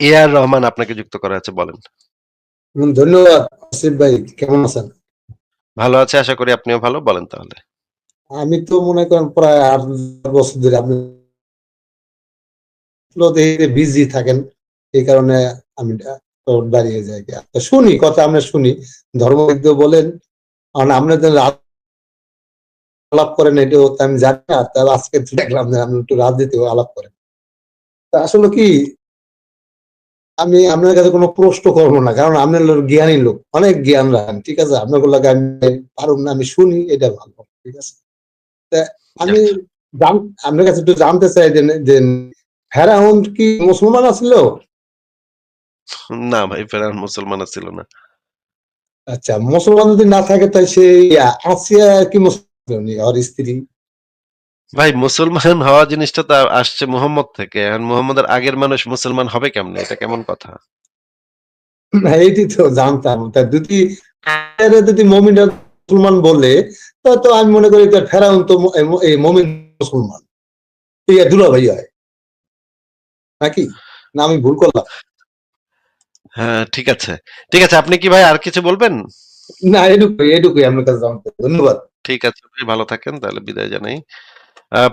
এ আর রহমান আপনাকে যুক্ত করা আছে বলেন। ধন্যবাদ আসিফ ভাই কেমন আছেন ভালো আছে আশা করি আপনিও ভালো বলেন তাহলে। আমি তো মনে করেন প্রায় আট বছর ধরে আপনি বিজি থাকেন এই কারণে আমি দাঁড়িয়ে যাই শুনি কথা আমরা শুনি ধর্মবিদ বলেন কারণ রাত- আলাপ করেন এটাও আমি জানি না আজকে দেখলাম যে আপনি একটু রাজনীতিও আলাপ করেন তা আসলে কি আমি আপনার কাছে কোনো প্রশ্ন করব না কারণ আপনার লোক জ্ঞানী লোক অনেক জ্ঞান রাখেন ঠিক আছে? আপনার লাগে আমি পারুম না আমি শুনি এটা ভালো ঠিক আছে? আমি জান- আপনার কাছে একটু জানতে চাই যে ফেরাউন কি মুসলমান ছিল না ভাই ফেরাউন মুসলমান ছিল না। আচ্ছা মুসলমান যদি না থাকে তাই সে আসিয়া কি মুসলমান স্ত্রী? ভাই মুসলমান হওয়া জিনিসটা তো আসছে মুহাম্মদ থেকে। এখন মুহাম্মদের আগের মানুষ মুসলমান হবে কেমনে? এটা কেমন কথা? না, এইটি তো জানতাম তা যদি যদি মমিনরা মুসলমান বলে তা তো আমি মনে করি তার ফেরাউন তো এই মমিন মুসলমান ইয়া দুলা ভাই হয় নাকি না আমি ভুল করলাম হ্যাঁ ঠিক আছে। ঠিক আছে আপনি কি ভাই আর কিছু বলবেন? না এটুকুই এটুকুই আপনার কাছে জানতে ধন্যবাদ ঠিক আছে ভাই ভালো থাকেন তাহলে বিদায় জানাই।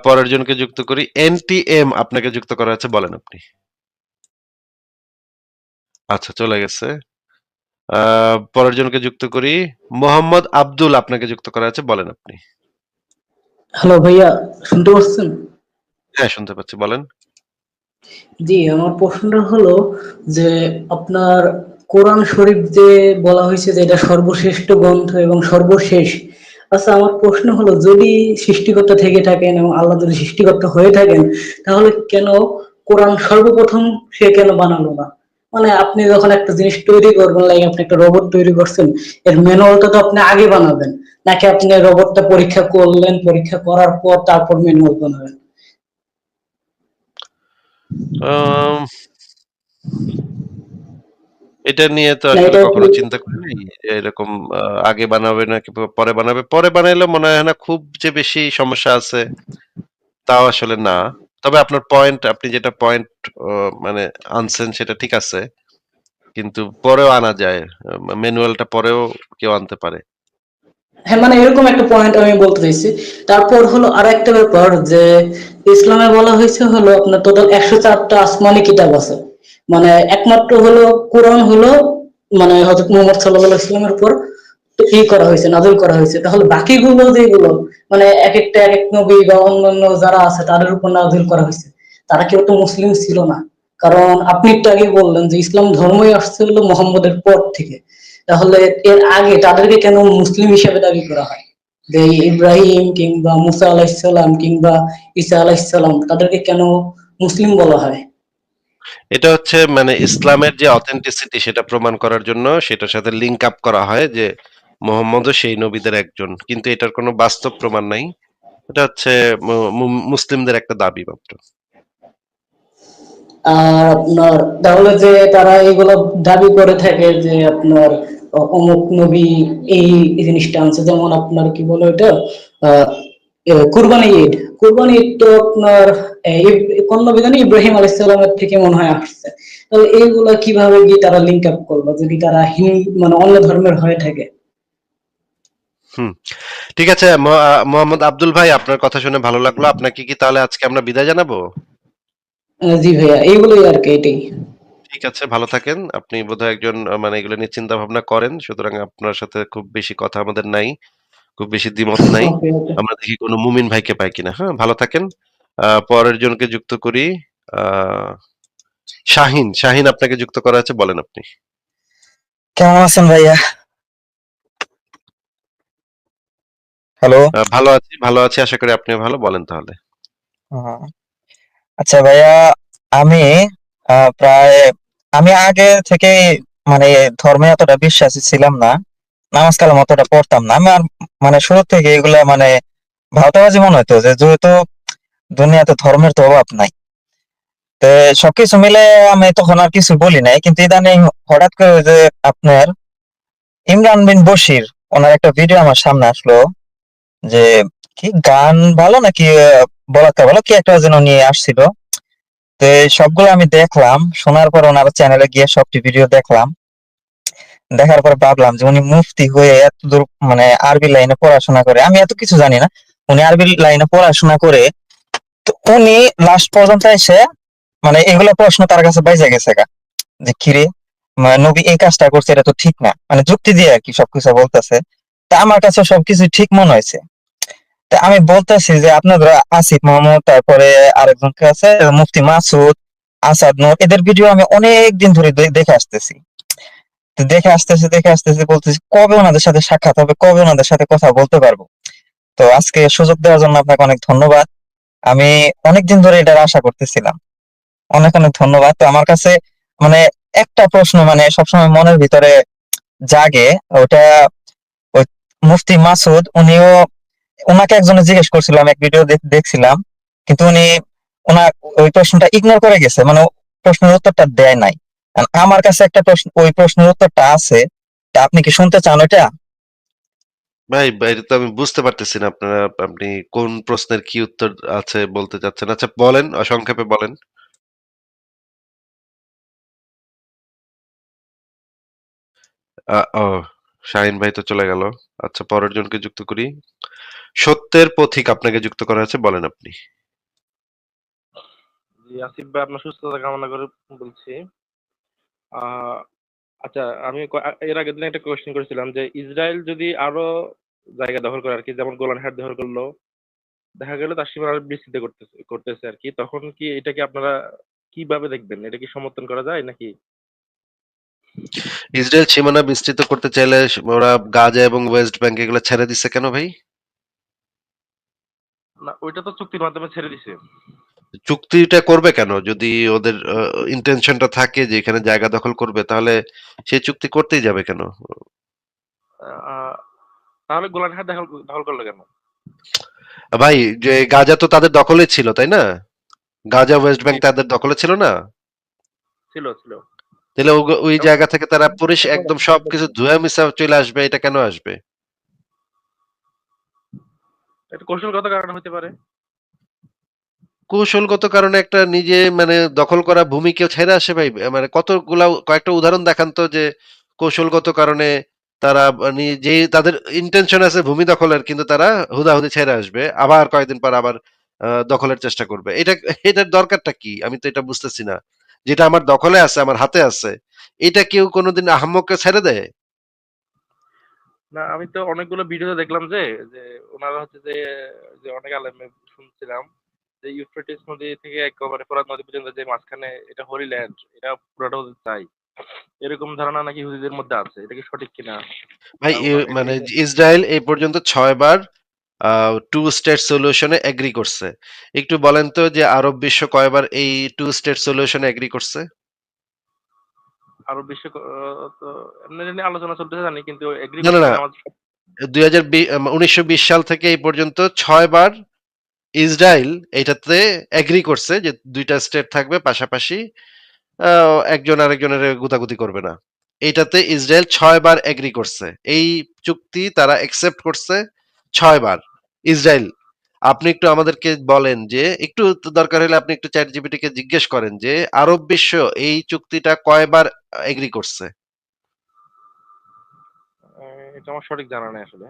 পরের জনকে যুক্ত করি। এনটিএম আপনাকে যুক্ত করা আছে বলেন আপনি। আচ্ছা চলে গেছে। পরের জনকে যুক্ত করি। মোহাম্মদ আব্দুল আপনাকে যুক্ত করা আছে বলেন আপনি। হ্যালো ভাইয়া শুনতে পাচ্ছেন হ্যাঁ শুনতে পাচ্ছি বলেন। জি আমার প্রশ্নটা হলো যে আপনার কোরআন শরীফ যে বলা হয়েছে যে এটা সর্বশ্রেষ্ঠ গ্রন্থ এবং সর্বশেষ আচ্ছা আমার প্রশ্ন হলো, যদি সৃষ্টিকর্তা থেকে থাকেন এবং আল্লাহ যদি সৃষ্টিকর্তা হয়ে থাকেন, তাহলে কেন কোরআন সর্বপ্রথম সে কেন বানালো না? মানে আপনি যখন একটা জিনিস তৈরি করবেন লাইক আপনি একটা রোবট তৈরি করছেন, এর ম্যানুয়ালটা তো আপনি আগে বানাবেন, নাকি আপনি রোবটটা পরীক্ষা করলেন, পরীক্ষা করার পর তারপর ম্যানুয়াল বানাবেন? এটা নিয়ে তো আসলে কখনো চিন্তা করিনি এরকম আগে বানাবে নাকি পরে বানাবে। পরে বানাইলে মনে হয় না খুব যে বেশি সমস্যা আছে তাও আসলে না। তবে আপনার পয়েন্ট আপনি যেটা পয়েন্ট মানে আনছেন সেটা ঠিক আছে। কিন্তু পরেও আনা যায়। ম্যানুয়ালটা পরেও কেউ আনতে পারে। হ্যাঁ মানে এরকম একটা পয়েন্ট আমি বলতে চাইছি তারপর হলো আর একটা ব্যাপার যে ইসলামে বলা হয়েছে হলো আপনার টোটাল একশো চারটা আসমানি কিতাব আছে মানে একমাত্র হলো কোরআন হলো মানে হজরত মোহাম্মদ সাল্লাহ ইসলামের উপর ই করা হয়েছে নাজল করা হয়েছে। তাহলে বাকিগুলো যেগুলো মানে এক একটা, এক এক নবী বা অন্যান্য যারা আছে তাদের উপর নাজল করা হয়েছে। তারা কেউ তো মুসলিম ছিল না। কারণ আপনি একটু আগে বললেন যে ইসলাম ধর্মই আসছে হলো মোহাম্মদের পর থেকে। তাহলে এর আগে তাদেরকে কেন মুসলিম হিসেবে দাবি করা হয়? যে ইব্রাহিম কিংবা মুসা আলাহিসাল্লাম কিংবা ঈসা আলাহিসাল্লাম তাদেরকে কেন মুসলিম বলা হয়? এটা হচ্ছে মানে ইসলামের যে অথেন্টিসিটি সেটা প্রমাণ করার জন্য সেটার সাথে লিংক আপ করা হয় যে মোহাম্মদও সেই নবীদের একজন। কিন্তু এটার কোনো বাস্তব প্রমাণ নাই। এটা হচ্ছে মুসলিমদের একটা দাবি মাত্র। আর আপনার তাহলে যে তারা এইগুলো দাবি করে থাকে যে আপনার অমুক নবী এই জিনিসটা আনছে যেমন আপনার কি বলে ওটা আহ এ, কুরবানি ঈদ কুরবানি তো আপনার এই, কোন ইব্রাহিম আলাইসাল্লামের থেকে মনে হয় আসছে তাহলে এইগুলা কীভাবে গিয়ে তারা লিঙ্ক আপ করল যদি তারা হিন্দু মানে অন্য ধর্মের হয়ে থাকে হুম। ঠিক আছে মোহাম্মদ আব্দুল ভাই আপনার কথা শুনে ভালো লাগল। আপনাকে কি তাহলে আজকে আমরা বিদায় জানাব? জি ভাইয়া এইগুলোই আর কি এটাই ঠিক আছে ভালো থাকেন। আপনি বোধহয় একজন মানে এগুলো নিয়ে চিন্তা ভাবনা করেন। সুতরাং আপনার সাথে খুব বেশি কথা আমাদের নাই। খুব বেশি দ্বিমত নাই। আমরা দেখি কোনো মুমিন ভাইকে পাই কিনা। হ্যাঁ? ভালো থাকেন। পরের জনকে যুক্ত করি। শাহিন, শাহিন আপনাকে যুক্ত করা আছে বলেন আপনি। কেমন আছেন ভাইয়া হ্যালো ভালো আছি, ভালো আছি। আশা করি আপনিও ভালো। বলেন তাহলে। আচ্ছা ভাইয়া আমি আহ, প্রায় আমি আগে থেকে মানে ধর্মে অতটা বিশ্বাসী ছিলাম না নামাজ কালাম অতটা পড়তাম না। আমি আর মানে শুরু থেকে এগুলা মানে ভাওতাবাজি মনে হতো যে যেহেতু দুনিয়াতে ধর্মের তো অভাব নাই। তো সবকিছু মিলে আমি তখন আর কিছু বলি নাই, কিন্তু ইদানিং হঠাৎ করে যে আপনার ইমরান বিন বশির ওনার একটা ভিডিও আমার সামনে আসলো যে, কি গান ভালো নাকি বলাৎকার ভালো, কি একটা যেন নিয়ে আসছিল। তো সবগুলো আমি দেখলাম, শোনার পর ওনার চ্যানেলে গিয়ে সবটি ভিডিও দেখলাম। দেখার পর ভাবলাম যে উনি মুফতি হয়ে এত দূর মানে আরবি লাইনে পড়াশোনা করে, আমি এত কিছু জানি না। উনি আরবি লাইনে পড়াশোনা করে, তো উনি লাস্ট পর্যন্ত এসে মানে এগুলো প্রশ্ন তার কাছে বাইজে গেছে গা। যে কিরে মানে নবী এই কাজটা করছে, এটা তো ঠিক না। মানে যুক্তি দিয়ে আর কি সবকিছু বলতেছে। তা আমার কাছে সবকিছু ঠিক মনে হয়েছে। তা আমি বলতেছি যে আপনাদের আসিফ মাহমুদ, তারপরে আরেকজনকে আছে, মুফতি মাসুদ, আসাদ নূর, এদের ভিডিও আমি অনেক দিন ধরে দেখে আসতেছি। তো দেখে আসতেছি দেখে আসতেছি, বলতেছি, কবে ওনাদের সাথে সাক্ষাৎ হবে? কবে ওনাদের সাথে কথা বলতে পারব? তো আজকে সুযোগ দেওয়ার জন্য আপনাকে অনেক ধন্যবাদ। আমি অনেকদিন ধরে এটার আশা করতেছিলাম। অনেক অনেক ধন্যবাদ। তো আমার কাছে মানে একটা প্রশ্ন মানে সবসময় মনের ভিতরে জাগে, ওটা ওই মুফতি মাসুদ, উনিও ওনাকে একজনে জিজ্ঞেস করছিলাম এক ভিডিও দেখছিলাম, কিন্তু উনি ওনার ওই প্রশ্নটা ইগনোর করে গেছে মানে প্রশ্নের উত্তরটা দেয় নাই। আমার কাছে একটা প্রশ্ন ওই প্রশ্নের উত্তরটা আছে। তা আপনি কি শুনতে চান ওটা ভাই বাইরে তো আমি বুঝতে পারতেছি না আপনারা আপনি কোন প্রশ্নের কি উত্তর আছে বলতে চাচ্ছেন? আচ্ছা বলেন সংক্ষেপে বলেন। আ, ও শাহিন ভাই তো চলে গেল। আচ্ছা পরের জনকে যুক্ত করি। সত্যের পথিক আপনাকে যুক্ত করা আছে বলেন আপনি। জি আসিফ ভাই আপনার সুস্থতা কামনা করে বলছি। আচ্ছা আমি এর আগের দিন একটা কোয়েশ্চেন করেছিলাম যে ইসরায়েল যদি আরও জায়গা দখল করে আর কি যেমন গোলানহাট দখল করল দেখা গেল তার সীমানা বিস্তৃত করতেছে করতেছে আর কি তখন কি এটাকে আপনারা কীভাবে দেখবেন? এটা কি সমর্থন করা যায় নাকি? ইসরায়েল সীমানা বিস্তৃত করতে চাইলে ওরা গাজা এবং ওয়েস্ট ব্যাংক এগুলো ছেড়ে দিচ্ছে কেন ভাই? না ওইটা তো চুক্তির মাধ্যমে ছেড়ে দিছে। চুক্তিটা করবে কেন? যদি ওদের ইন্টেনশনটা থাকে যে এখানে জায়গা দখল করবে তাহলে সেই চুক্তি করতেই যাবে কেন? তাহলে গোলানহাট দখল দখল করল কেন? ভাই যে গাজা তো তাদের দখলে ছিল তাই না? গাজা ওয়েস্ট ব্যাংক তাদের দখলে ছিল না? ছিল ছিল। তাহলে ওগ- ওই জায়গা থেকে তারা পরিষ একদম সবকিছু ধুয়ে মিশা চলে আসবে এটা কেন আসবে? এটা কৌশলগত কারণ হতে পারে। কৌশলগত কারণে একটা নিজে মানে দখল করা ভূমি কেউ ছেড়ে আসে ভাই? মানে কতগুলা কয়েকটা উদাহরণ দেখান তো যে কৌশলগত কারণে তারা নি- যে তাদের ইন্টেনশন আছে ভূমি দখলের, কিন্তু তারা হুদাহুদি ছেড়ে আসবে, আবার কয়েকদিন পর আবার দখলের চেষ্টা করবে। এটা, এটার দরকারটা কি? আমি তো এটা বুঝতেছি না। যেটা আমার দখলে আছে, আমার হাতে আছে, এটা কেউ কোনোদিন আহাম্মককে ছেড়ে দেয়? না, আমি তো অনেকগুলো ভিডিওতে দেখলাম যে যে ওনারা হচ্ছে যে যে অনেক আলেমে শুনছিলাম যে ইউফ্রেটিস নদী থেকে একেবারে ফোরাত নদী পর্যন্ত যে মাঝখানে এটা হোলি ল্যান্ড এটা পুরোটা ওদের চাই। এরকম ধারণা নাকি হুদিদের মধ্যে আছে? এটা কি সঠিক কিনা? ভাই মানে ইসরায়েল এই পর্যন্ত ছয়বার টু স্টেট সলিউশনে এগ্রি করছে। একটু বলেন তো যে আরব বিশ্ব কয়বার এই টু স্টেট সলিউশনে এগ্রি করছে? আরও বেশি ক- আহ, তো এমনি আলোচনা চলতেছে জানি কিন্তু এগ্রি না, না, না। দুই হাজার উনিশশো বিশ সাল থেকে এই পর্যন্ত ছয়বার ইসরায়েল এটাতে এগ্রি করছে যে দুইটা স্টেট থাকবে পাশাপাশি একজন আরেকজনের গুতাগুতি করবে না। এটাতে ইসরায়েল ছয়বার এগ্রি করছে। এই চুক্তি তারা একসেপ্ট করছে ছয়বার ইসরায়েল আপনি একটু আমাদেরকে বলেন যে একটু দরকার হলে আপনি একটু চ্যাট জিপিটি কে জিজ্ঞেস করেন যে আরব বিশ্ব এই চুক্তিটা কয়বার এগ্রি করছে? এটা আমার সঠিক জানা নেই আসলে।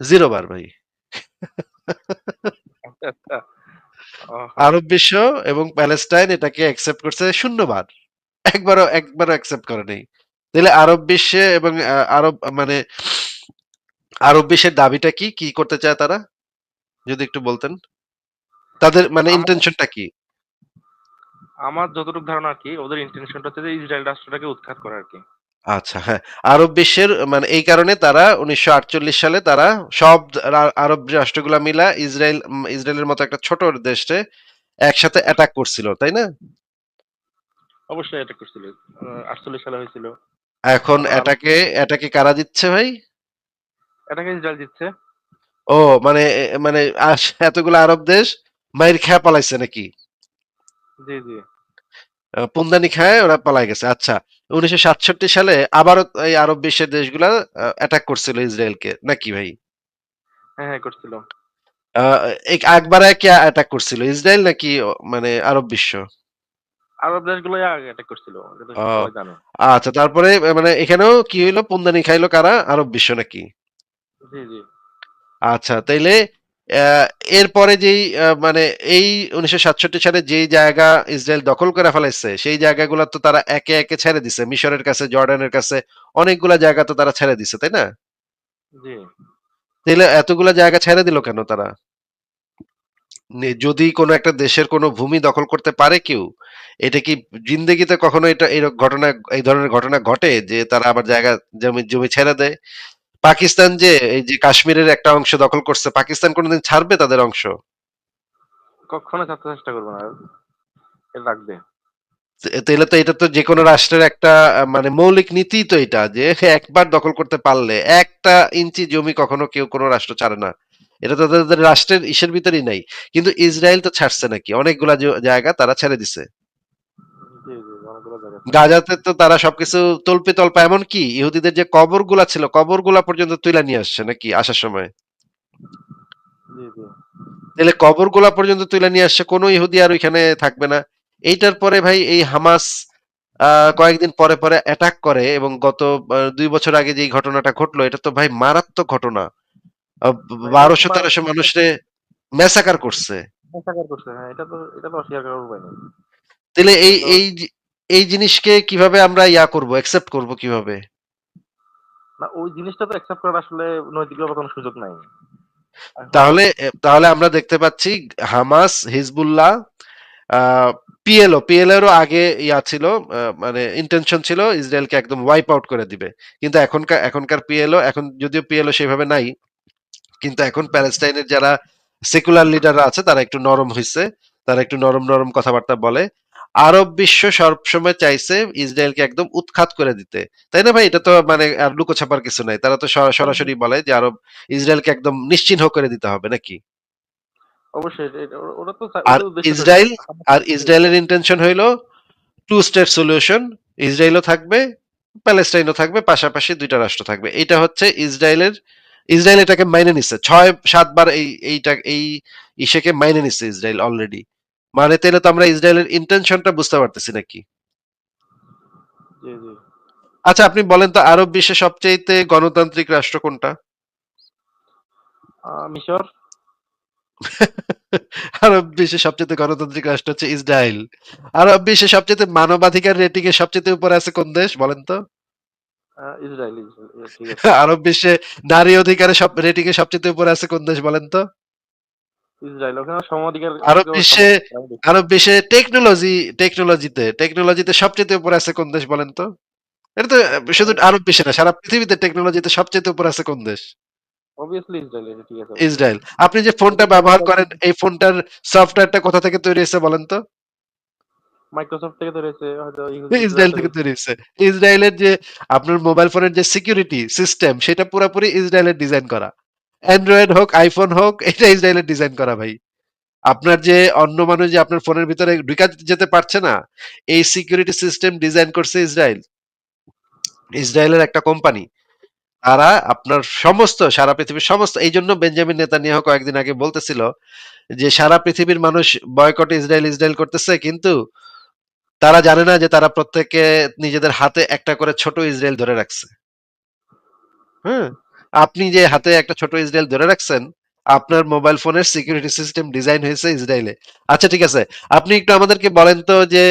জিরো বার ভাই। আরব বিশ্ব এবং প্যালেস্টাইন এটাকে অ্যাকসেপ্ট করছে শূন্যবার একবারও একবারও অ্যাকসেপ্ট করে নেই। তাহলে আরব বিশ্বে এবং আরব মানে আরব বিশ্বের দাবিটা কি? কি করতে চায় তারা? যদি একটু বলতেন। তাদের মানে ইন্টেনশনটা কি? আমার যতটুকু ধারণা আর কি ওদের ইন্টেনশনটা হচ্ছে যে ইসরায়েল রাষ্ট্রটাকে উৎখাত করা আর কি। আচ্ছা হ্যাঁ। আরব বিশ্বের মানে এই কারণে তারা উনিশশো আটচল্লিশ সালে তারা সব রা- আরব রাষ্ট্রগুলা মিলা ইসরায়েল উম, ইসরায়েলের মতো একটা ছোট দেশে একসাথে অ্যাটাক করছিল তাই না? অবশ্যই এটা করছিল। আটচল্লিশ সালে হয়েছিল। এখন এটাকে এটাকে কারা দিচ্ছে ভাই? এটাকে ইসরায়েল জিতছে। ও মানে এ- মানে আস- এতগুলো আরব দেশ মাইর খেয়া পালাইছে নাকি? জি জি। পুন্দানি খায় ওরা পালাই গেছে। আচ্ছা উনিশশো সাতষট্টি সালে আবারও এই আরব বিশ্বের দেশগুলা অ্যাটাক করছিল ইসরায়েলকে। নাকি ভাই? হ্যাঁ হ্যাঁ করছিল। আহ, এক- একবার কি অ্যাটাক করছিল? ইসরায়েল নাকি মানে আরব বিশ্ব? আরব দেশগুলো আগে অ্যাটাক করছিল আচ্ছা তারপরে মানে এখানেও কি হইল? পুন্দানি খাইলো কারা? আরব বিশ্ব নাকি? জি জি। আচ্ছা তাইলে এরপরে যেই মানে এই উনিশশো সাতষট্টি সালে যেই জায়গা ইসরায়েল দখল করে ফেলাইছে সেই জায়গাগুলো তো তারা একে একে ছেড়ে দিছে। মিশরের কাছে জর্ডানের কাছে অনেকগুলা জায়গা তো তারা ছেড়ে দিছে তাই না? তাহলে এতগুলা জায়গা ছেড়ে দিল কেন তারা? যদি কোনো একটা দেশের কোনো ভূমি দখল করতে পারে কেউ এটা কি জিন্দেগিতে কখনো এটা এই ঘটনা এই ধরনের ঘটনা ঘটে যে তারা আবার জায়গা জমি জমি ছেড়ে দেয়? পাকিস্তান যে এই যে কাশ্মীরের একটা অংশ দখল করছে পাকিস্তান কোনোদিন ছাড়বে তাদের অংশ? কখনো ছাড়তে চেষ্টা করবে না। এটা রাখবে তাহলে তো এটা তো যে কোনো রাষ্ট্রের একটা মানে মৌলিক নীতি তো এটা যে একবার দখল করতে পারলে একটা ইঞ্চি জমি কখনো কেউ কোনো রাষ্ট্র ছাড়ে না। এটা তো তাদের রাষ্ট্রের ইসের ভিতরেই নাই। কিন্তু ইসরায়েল তো ছাড়ছে নাকি? অনেকগুলা জায়গা তারা ছেড়ে দিছে জি জি অনেকগুলো জায়গা গাজাতে তো তারা সবকিছু তল্পে তল্পা এমন কি ইহুদিদের যে কবরগুলা ছিল কবরগুলা পর্যন্ত তুলে নিয়ে আসছে নাকি আসার সময়? তাহলে কবরগুলা পর্যন্ত তুলে নিয়ে আসছে কোনো ইহুদি আর ওইখানে থাকবে না। এইটার পরে ভাই এই হামাস কয়েকদিন পরে পরে অ্যাটাক করে এবং গত দুই বছর আগে যে ঘটনাটা ঘটলো এটা তো ভাই মারাত্মক ঘটনা। বারোশো তেরোশো মানুষরে ম্যাসাকার করছে। অস্বীকার করছে এটা তো এটা তো অস্বীকার করার উপায় নেই। তাহলে এই এই এই জিনিসকে কীভাবে আমরা ইয়া করব অ্যাকসেপ্ট করব কীভাবে? না ওই জিনিসটা তো অ্যাকসেপ্ট করার আসলে নৈতিকভাবে কোনো সুযোগ নাই। তাহলে তাহলে আমরা দেখতে পাচ্ছি হামাস হিজবুল্লাহ পিএলও পিএলও এরও আগে ইয়া ছিল মানে ইন্টেনশন ছিল ইসরায়েলকে একদম ওয়াইপ আউট করে দিবে। কিন্তু এখনকার এখনকার পিএলও এখন যদিও পিএলও সেভাবে নাই কিন্তু এখন প্যালেস্টাইনের যারা সেকুলার লিডাররা আছে তারা একটু নরম হয়েছে তারা একটু নরম নরম কথাবার্তা বলে। আরব বিশ্ব সবসময় চাইছে ইসরায়েলকে একদম উৎখাত করে দিতে। তাই না ভাই? এটা তো মানে আর লুকোছাপার কিছু নাই। তারা তো সরাসরি বলে যে আরব ইসরায়েলকে একদম নিশ্চিহ্ন করে দিতে হবে নাকি? অবশ্যই ওরা- ওরা তো আর ইসরায়েল আর ইসরায়েলের ইন্টেনশন হইল টু স্টেট সলিউশন ইসরায়েলও থাকবে প্যালেস্টাইনও থাকবে পাশাপাশি দুইটা রাষ্ট্র থাকবে। এটা হচ্ছে ইসরায়েলের ইসরায়েল এটাকে মাইনে নিচ্ছে ছয় সাতবার এই এইটা এই ইসেকে মাইনে নিচ্ছে ইসরায়েল অলরেডি মানে তাহলে তো আমরা ইসরায়েলের ইন্টেনশনটা বুঝতে পারতেছি নাকি? আচ্ছা আপনি বলেন তো আরব বিশ্বে সবচেয়ে গণতান্ত্রিক রাষ্ট্র কোনটা? মিশর। আরব বিশ্বের সবচেয়ে গণতান্ত্রিক রাষ্ট্র হচ্ছে ইসরায়েল। আরব বিশ্বের সবচেয়ে মানবাধিকার রেটিং এর সবচেয়ে উপরে আছে কোন দেশ বলেন তো? আরব বিশ্বে নারী অধিকারের সব রেটিং এর সবচেয়ে উপরে আছে কোন দেশ বলেন তো? ইসরায়েল ওখানে সমাধিকার আরব বিশ্বে- আরব বিশ্বে টেকনোলজি টেকনোলজিতে টেকনোলজিতে সবচেয়ে উপরে আছে কোন দেশ বলেন তো? এটা তো শুধু আরব বিশ্বে না সারা পৃথিবীতে টেকনোলজিতে সবচেয়ে উপরে আছে কোন দেশ? অবভিয়াসলি ইসরায়েল ঠিক আছে। ইসরায়েল আপনি যে ফোনটা ব্যবহার করেন এই ফোনটার সফটওয়্যারটা কোথা থেকে তৈরি হয়েছে বলেন তো? মাইক্রোসফট থেকে তো রয়েছে হয়তো ইসরায়েল থেকে তৈরি হয়েছে। ইসরায়েলের যে আপনার মোবাইল ফোনের যে সিকিউরিটি সিস্টেম সেটা পুরোপুরি ইসরায়েলের ডিজাইন করা। অ্যান্ড্রয়েড হোক আইফোন হোক এটা ইসরায়েলের ডিজাইন করা ভাই। আপনার যে অন্য মানুষ যে আপনার ফোনের ভিতরে ঢুকা যেতে পারছে না, এই সিকিউরিটি সিস্টেম ডিজাইন করছে ইসরায়েল ইসরায়েলের একটা কোম্পানি তারা আপনার সমস্ত, সারা পৃথিবীর সমস্ত, এই জন্য বেঞ্জামিন নেতানিয়াহু কয়েকদিন আগে বলতেছিল যে, সারা পৃথিবীর মানুষ বয়কট ইসরায়েল ইসরায়েল করতেছে, কিন্তু তারা জানে না যে তারা প্রত্যেকে নিজেদের হাতে একটা করে ছোট ইসরায়েল ধরে রাখছে। হ্যাঁ? আপনি যে হাতে একটা ছোট ইসরায়েল ধরে রাখছেন আপনার মোবাইল ফোনের সিকিউরিটি সিস্টেম ডিজাইন হয়েছে ইসরায়েলে আচ্ছা ঠিক আছে। আপনি একটু আমাদেরকে বলেন তো যে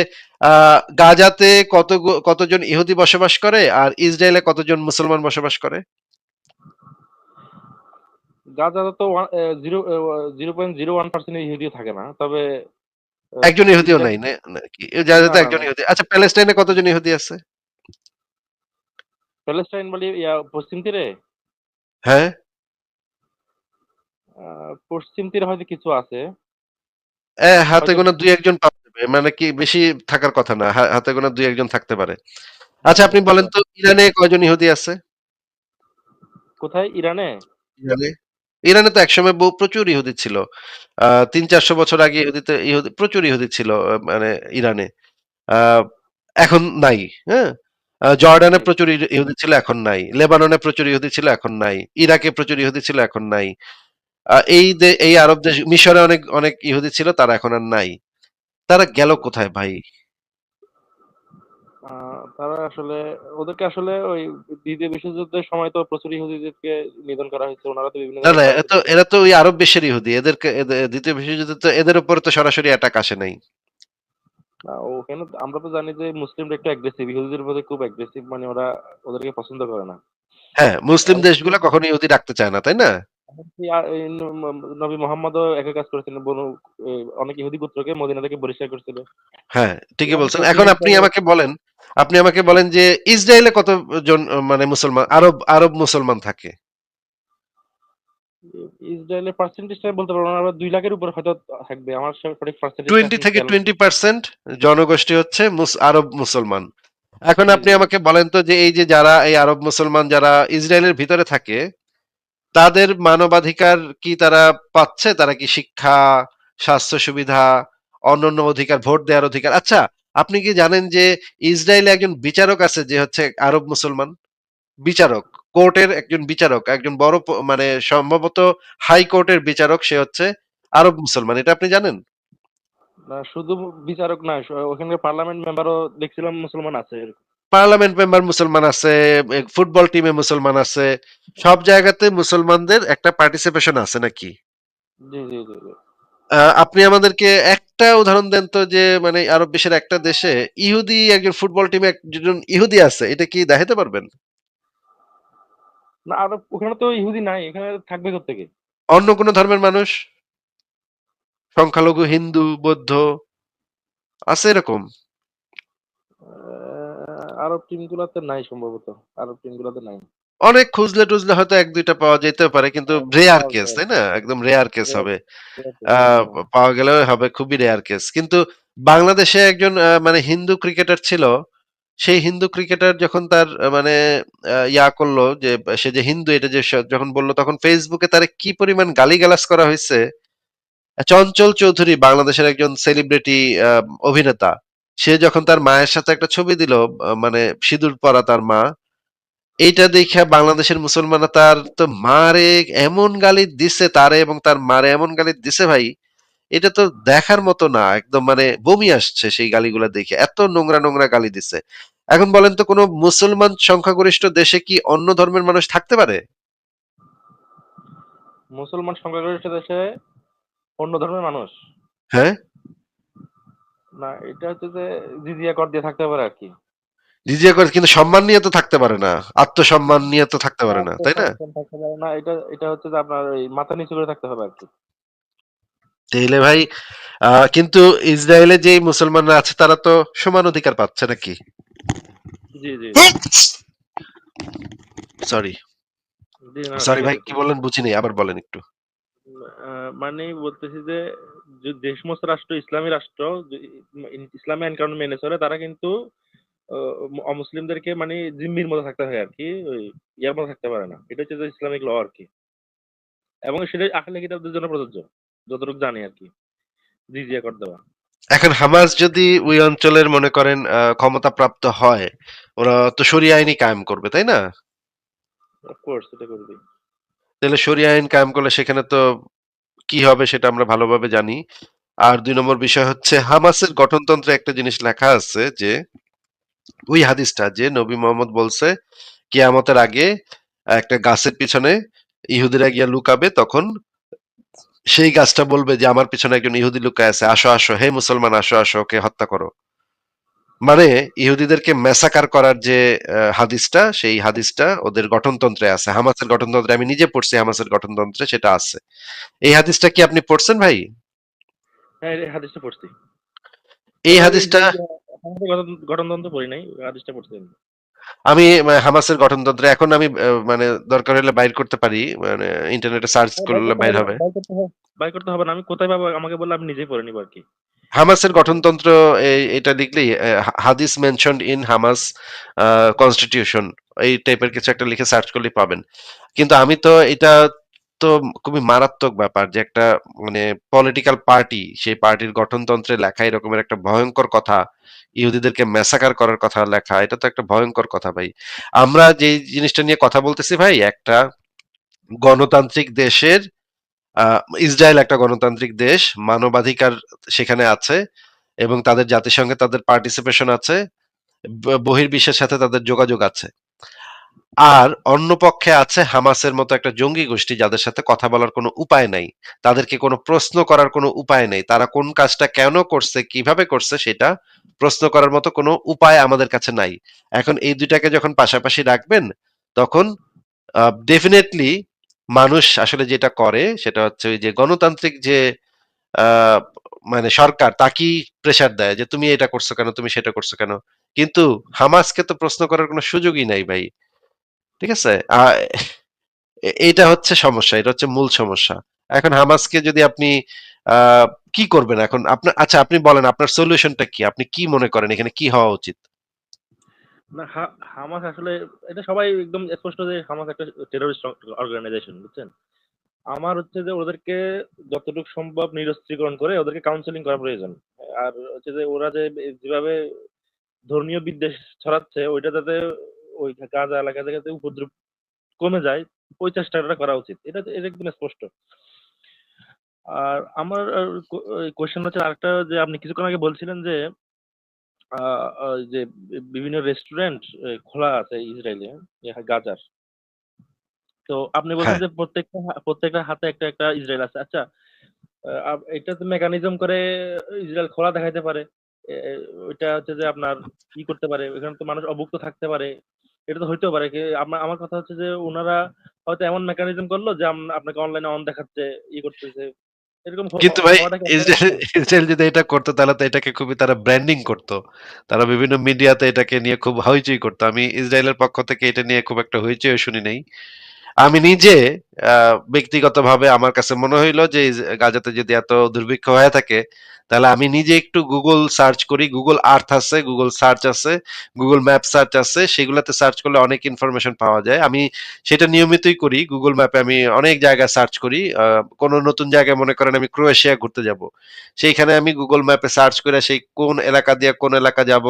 গাজাতে কত কতজন ইহুদি বসবাস করে আর ইসরায়েলে কতজন মুসলমান বসবাস করে? গাজা তো zero zero point zero one percent ইহুদিও থাকে না তবে একজন ইহুদিও নাই নাকি গাজাতে একজন ইহুদি আচ্ছা প্যালেস্টাইনে কতজন ইহুদি আছে? প্যালেস্টাইন বলি পশ্চিম তীরে? হ্যাঁ? পশ্চিম তীরে হয়তো কিছু আছে। হাতে হয়তো- গোনা দুই একজন পাওয়া যাবে। মানে কি বেশি থাকার কথা না হা- হাতে গোনা দুই একজন থাকতে পারে। আচ্ছা আপনি বলেন তো ইরানে কয়জন ইহুদি আছে? কোথায়? ইরানে? ইরানে। ইরানে তো একসময় বহু প্রচুর ইহুদি ছিল। তিন চারশো বছর আগে ইহুদিতে ইহুদি প্রচুর ইহুদি ছিল মানে ইরানে। আহ এখন নাই হ্যাঁ? জর্ডানে প্রচুর ইহুদি ছিল এখন নাই। লেবাননে প্রচুর ইহুদি ছিল এখন নাই। ইরাকে প্রচুর ইহুদি ছিল এখন নাই। এই এই আরব দেশ মিশরে অনেক অনেক ইহুদি ছিল তারা এখন আর নাই। তারা গেল কোথায় ভাই? তারা আসলে ওদেরকে আসলে ওই দ্বিতীয় বিশ্বযুদ্ধের সময় তো প্রচুর ইহুদিদেরকে নিধন করা হয়েছে ওনারা তো বিভিন্ন না না এরা তো এরা তো ওই আরব বিশ্বের ইহুদি। এদেরকে দ্বিতীয় বিশ্বযুদ্ধে তো এদের উপরে তো সরাসরি অ্যাটাক আসে নাই। না, ওখানে আমরা তো জানি যে মুসলিমরা একটু অ্যাগ্রেসিভ ইহুদিদের প্রতি খুব অ্যাগ্রেসিভ মানে ওরা ওদেরকে পছন্দ করে না। হ্যাঁ মুসলিম দেশগুলো কখনো ইহুদি রাখতে চায় না তাই না? নবী মোহাম্মদও একই কাজ করেছিলেন বনু অনেক ইহুদি পুত্রকে মদিনা থেকে বহিষ্কার করেছিল। হ্যাঁ ঠিকই বলছেন। এখন আপনি আমাকে বলেন আপনি আমাকে বলেন যে ইসরায়েলে কতজন মানে মুসলমান আরব আরব মুসলমান থাকে? ইসরায়েলের পার্সেন্টেজটা বলতে পারব না আবার দুই লাখের উপর হয়তো থাকবে আমার সঠিক পার্সেন্টেজ টোয়েন্টি থেকে টোয়েন্টি পার্সেন্ট জনগোষ্ঠী হচ্ছে আরব মুসলমান। এখন আপনি আমাকে বলেন তো যে এই যে যারা এই আরব মুসলমান যারা ইসরায়েলের ভিতরে থাকে তাদের মানবাধিকার কি তারা পাচ্ছে? তারা কি শিক্ষা স্বাস্থ্য সুবিধা অন্যান্য অধিকার ভোট দেওয়ার অধিকার? আচ্ছা আপনি কি জানেন যে ইসরায়েলে একজন বিচারক আছে যে হচ্ছে আরব মুসলমান? বিচারক। কোর্টের একজন বিচারক একজন বড় মানে সম্ভবত হাইকোর্টের বিচারক সে হচ্ছে আরব মুসলমান এটা আপনি জানেন? না শুধু বিচারক না ওখানকার পার্লামেন্ট মেম্বারও দেখছিলাম মুসলমান আছে পার্লামেন্ট মেম্বার মুসলমান আছে ফুটবল টিমে মুসলমান আছে সব জায়গাতে মুসলমানদের একটা পার্টিসিপেশন আছে নাকি? আপনি আমাদেরকে একটা উদাহরণ দেন তো যে মানে আরব বিশ্বের একটা দেশে ইহুদি একজন ফুটবল টিমে একজন ইহুদি আছে এটা কি দেখাতে পারবেন? না আর ওখানে তো ইহুদি নাই এখানে থাকবে থেকে অন্য কোন ধর্মের মানুষ? সংখ্যালঘু হিন্দু বৌদ্ধ আছে এরকম? আরব টিম গুলাতে নাই সম্ভবত আরব টিম গুলাতে নাই। অনেক খুঁজলে টুজলে হয়তো এক দুইটা পাওয়া যেতে পারে কিন্তু রেয়ার কেস তাই না? একদম রেয়ার কেস হবে। আহ, পাওয়া গেলেও হবে খুবই রেয়ার কেস কিন্তু বাংলাদেশে একজন মানে হিন্দু ক্রিকেটার ছিল সেই হিন্দু ক্রিকেটার যখন তার মানে ইয়া করল যে, সে যে হিন্দু এটা যে যখন বলল তখন ফেসবুকে তার কি পরিমাণ গালিগালাজ করা হয়েছে চঞ্চল চৌধুরী বাংলাদেশের একজন সেলিব্রিটি অভিনেতা, সে যখন তার মায়ের সাথে একটা ছবি দিল মানে সিঁদুর পরা তার মা, এইটা দেখে বাংলাদেশের মুসলমানরা তার তো মারে এমন গালি দিছে তারে এবং তার মারে এমন গালি দিছে ভাই, এটা তো দেখার মতো না, একদম মানে বমি আসছে সেই গালিগুলা দেখে, এত নোংরা নোংরা গালি দিছে। এখন বলেন তো কোনো মুসলমান সংখ্যাগরিষ্ঠ দেশে কি অন্য ধর্মের মানুষ থাকতে পারে? মুসলমান সংখ্যাগরিষ্ঠ দেশে অন্য ধর্মের মানুষ? হ্যাঁ। না এটা হচ্ছে যে জিজিয়া কর দিয়ে থাকতে পারে আর কি। জিজিয়া করে কিন্তু সম্মান নিয়ে তো থাকতে পারে না। আত্মসম্মান নিয়ে তো থাকতে পারে না তাই না? থাকতে পারে না এটা এটা হচ্ছে যে আপনার ওই মাথা নিচু করে থাকতে হবে আর কি। তাইলে ভাই কিন্তু ইসরায়েলে যে মুসলমানরা আছে তারা তো সমান অধিকার পাচ্ছে নাকি? জি জি। সরি সরি ভাই। কি বললেন বুঝিনি আবার বলেন একটু। মানে বলতেছি যে যে সমস্ত রাষ্ট্র ইসলামী রাষ্ট্র ইসলামী আইন কানুন মেনে চলে তারা কিন্তু অমুসলিমদেরকে মানে জিম্মির মতো থাকতে হয় আর কি ওই ইয়ার মতো থাকতে পারে না। এটা হচ্ছে ইসলামিক ল আর কি। এবং সেটা আখলে কিতাবদের জন্য প্রযোজ্য। যতটুকু জানি আর কি জিজিয়া কর দেওয়া এখন হামাস যদি ওই অঞ্চলের মনে করেন আহ, ক্ষমতাপ্রাপ্ত হয় ওরা তো শরিয়া আইনই কায়েম করবে তাই না? অফকোর্স এটা করবে তাহলে শরিয়া আইন কায়েম করলে সেখানে তো কি হবে সেটা আমরা ভালোভাবে জানি। আর দুই নম্বর বিষয় হচ্ছে হামাসের গঠনতন্ত্রে একটা জিনিস লেখা আছে যে ওই হাদিসটা যে নবী মোহাম্মদ বলছে কিয়ামতের আগে একটা গাছের পিছনে ইহুদিরা গিয়া লুকাবে তখন সেই গাছটা বলবে যে আমার পিছনে একজন ইহুদি লুকায় আছে আসো আসো হে মুসলমান আসো আসো ওকে হত্যা করো। মানে ইহুদিদেরকে মেসাকার করার যে হাদিসটা সেই হাদিসটা ওদের গঠনতন্ত্রে আছে। হামাসের গঠনতন্ত্রে আমি নিজে পড়ছি হামাসের গঠনতন্ত্রে সেটা আছে। এই হাদিসটা কি আপনি পড়ছেন ভাই? হ্যাঁ এই হাদিসটা পড়ছি। এই হাদিসটা গঠনতন্ত্র পড়ি নাই হাদিসটা পড়ছি আমি। হামাসের গঠনতন্ত্র এখন আমি মানে দরকার হলে বাইর করতে পারি মানে ইন্টারনেটে সার্চ করলে বাইর হবে বাইর করতে হবে না। আমি কোথায় পাবো? আমাকে বললে আমি নিজেই পড়ে নিব আর কি। হামাসের গঠনতন্ত্র এই- এটা লিখলেই হাদিস মেনশনড ইন হামাস কনস্টিটিউশন এই টাইপের কিছু একটা লিখে সার্চ করলে পাবেন। কিন্তু আমি তো এটা তো খুবই মারাত্মক ব্যাপার যে একটা মানে পলিটিক্যাল পার্টি সেই পার্টির গঠনতন্ত্রে লেখা এরকমের একটা ভয়ঙ্কর কথা, ইহুদিদেরকে মেসাকার করার কথা লেখা, এটা তো একটা ভয়ঙ্কর কথা ভাই আমরা যে জিনিসটা নিয়ে কথা বলতেছি ভাই, একটা গণতান্ত্রিক দেশের ইসরায়েল একটা গণতান্ত্রিক দেশ, মানবাধিকার সেখানে আছে এবং তাদের জাতিসংঘে তাদের পার্টিসিপেশন আছে বহির্বিশ্বের সাথে তাদের যোগাযোগ আছে। আর অন্য পক্ষে আছে হামাসের মতো একটা জঙ্গি গোষ্ঠী যাদের সাথে কথা বলার কোনো উপায় নাই। তাদেরকে কোনো প্রশ্ন করার কোনো উপায় নেই। তারা কোন কাজটা কেন করছে, কীভাবে করছে সেটা প্রশ্ন করার মতো কোনো উপায় আমাদের কাছে নাই। এখন এই দুইটাকে যখন পাশাপাশি রাখবেন তখন ডেফিনিটলি মানুষ আসলে যেটা করে সেটা হচ্ছে ওই যে গণতান্ত্রিক যে মানে সরকার তাকেই প্রেশার দেয় যে, "তুমি এটা করছ কেন? তুমি সেটা করছ কেন?" কিন্তু হামাসকে তো প্রশ্ন করার কোনো সুযোগই নাই ভাই। ঠিক আছে? আ এ হচ্ছে সমস্যা। এটা হচ্ছে মূল সমস্যা। এখন হামাসকে যদি আপনি কি করবেন এখন? আপনার আচ্ছা আপনি বলেন, আপনার সলিউশনটা কি? আপনি কি মনে করেন এখানে কি হওয়া উচিত? না হামাস আসলে, এটা সবাই একদম স্পষ্ট যে হামাস একটা টেররিস্ট অর্গানাইজেশন বুঝছেন? আমার হচ্ছে যে ওদেরকে যতটুকু সম্ভব নিরস্ত্রীকরণ করে ওদেরকে কাউন্সেলিং করা প্রয়োজন। আর হচ্ছে যে ওরা যে, যেভাবে ধর্মীয় বিদ্বেষ ছড়াচ্ছে, ওইটা যাতে ওই গাজা এলাকা থেকে উপদ্রব কমে যায় ওই চেষ্টাটা করা উচিত। এটা এটা একদম স্পষ্ট। আর আমার কোয়েশ্চেন হচ্ছে আরেকটা যে আপনি কিছুক্ষণ আগে বলছিলেন যে যে বিভিন্ন রেস্টুরেন্ট খোলা আছে ইসরায়েলে গাজার। তো আপনি বলছেন হ্যাঁ। যে প্রত্যেকটা প্রত্যেকটা হাতে একটা, একটা ইসরায়েল আছে। আচ্ছা এটা তো মেকানিজম করে ইসরায়েল খোলা দেখাইতে পারে। ওইটা হচ্ছে যে আপনার ই করতে পারে। ওখানে তো মানুষ অভুক্ত থাকতে পারে। এটা তো হইতেও পারে। কি আমার কথা হচ্ছে যে উনারা হয়তো এমন মেকানিজম করল যে আপনাকে অনলাইনে অন দেখাচ্ছে, ই করতেছে। কিন্তু ভাই ইসরায়েল যদি এটা করতো তাহলে তো এটাকে খুবই তারা ব্র্যান্ডিং করতো। তারা বিভিন্ন মিডিয়াতে এটাকে নিয়ে খুব হইচই করতো। আমি ইসরায়েলের পক্ষ থেকে এটা নিয়ে খুব একটা হইচইও শুনি নাই। আমি নিজে ব্যক্তিগতভাবে আমার কাছে মনে হইল যে গাজাতে যদি এত দুর্ভিক্ষ হয়ে থাকে, তাহলে আমি নিজে একটু গুগল সার্চ করি। গুগল আর্থ আছে, গুগল সার্চ আছে, গুগল ম্যাপ সার্চ আছে। সেগুলোতে সার্চ করলে অনেক ইনফরমেশন পাওয়া যায়। আমি সেটা নিয়মিতই করি। গুগল ম্যাপে আমি অনেক জায়গায় সার্চ করি। কোনো নতুন জায়গায় মনে করেন আমি ক্রোয়েশিয়া ঘুরতে যাব। সেইখানে আমি গুগল ম্যাপে সার্চ করে সেই কোন এলাকা দিয়ে কোন এলাকা যাব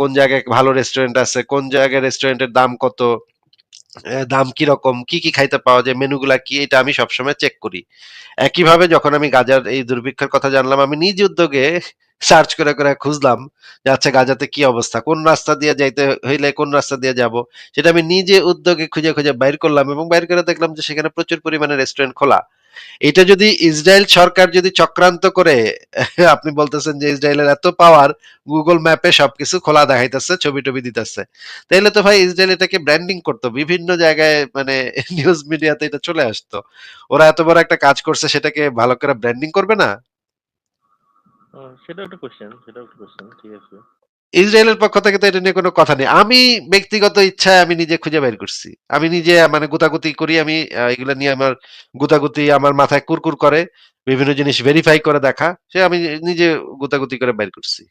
কোন জায়গায় ভালো রেস্টুরেন্ট আছে, কোন জায়গায় রেস্টুরেন্টের দাম কত, দাম কীরকম, কি, কি খাইতে পাওয়া যায়, মেনুগুলা কি এটা আমি সবসময় চেক করি। একইভাবে যখন আমি গাজার এই দুর্ভিক্ষের কথা জানলাম আমি নিজ উদ্যোগে সার্চ করে, করে খুঁজলাম যে আচ্ছা গাজাতে কি অবস্থা? কোন রাস্তা দিয়ে যাইতে হইলে কোন রাস্তা দিয়ে যাব সেটা আমি নিজে উদ্যোগে খুঁজে, খুঁজে বাইর করলাম এবং বাইর করে দেখলাম যে সেখানে প্রচুর পরিমাণে রেস্টুরেন্ট খোলা। এটা যদি ইসরায়েল সরকার যদি চক্রান্ত করে আপনি বলতেছেন যে ইসরায়েলের এত পাওয়ার Google ম্যাপে সবকিছু খোলা দেখাইতেছে, ছবি-টবি দিতেছে। তাইলে তো ভাই ইসরায়েল এটাকে ব্র্যান্ডিং করতো। বিভিন্ন জায়গায় মানে নিউজ মিডিয়াতে এটা চলে আসতো। ওরা এত বড় একটা কাজ করছে সেটাকে ভালো করে ব্র্যান্ডিং করবে না? ও সেটাও একটা কোয়েশ্চেন, সেটাও একটা কোয়েশ্চেন। ঠিক আছে। ইসরায়েলের পক্ষ থেকে তো এটা নিয়ে কোনো কথা নেই। আমি ব্যক্তিগত ইচ্ছায় আমি নিজে খুঁজে বের করছি। আমি নিজে মানে গুতাগুতি করি, আমি এগুলো নিয়ে আমার গুতাগুতি আমার মাথায় কুরকুর করে। বিভিন্ন জিনিস ভেরিফাই করে দেখা। সে আমি নিজে গুতাগুতি করে বের করছি।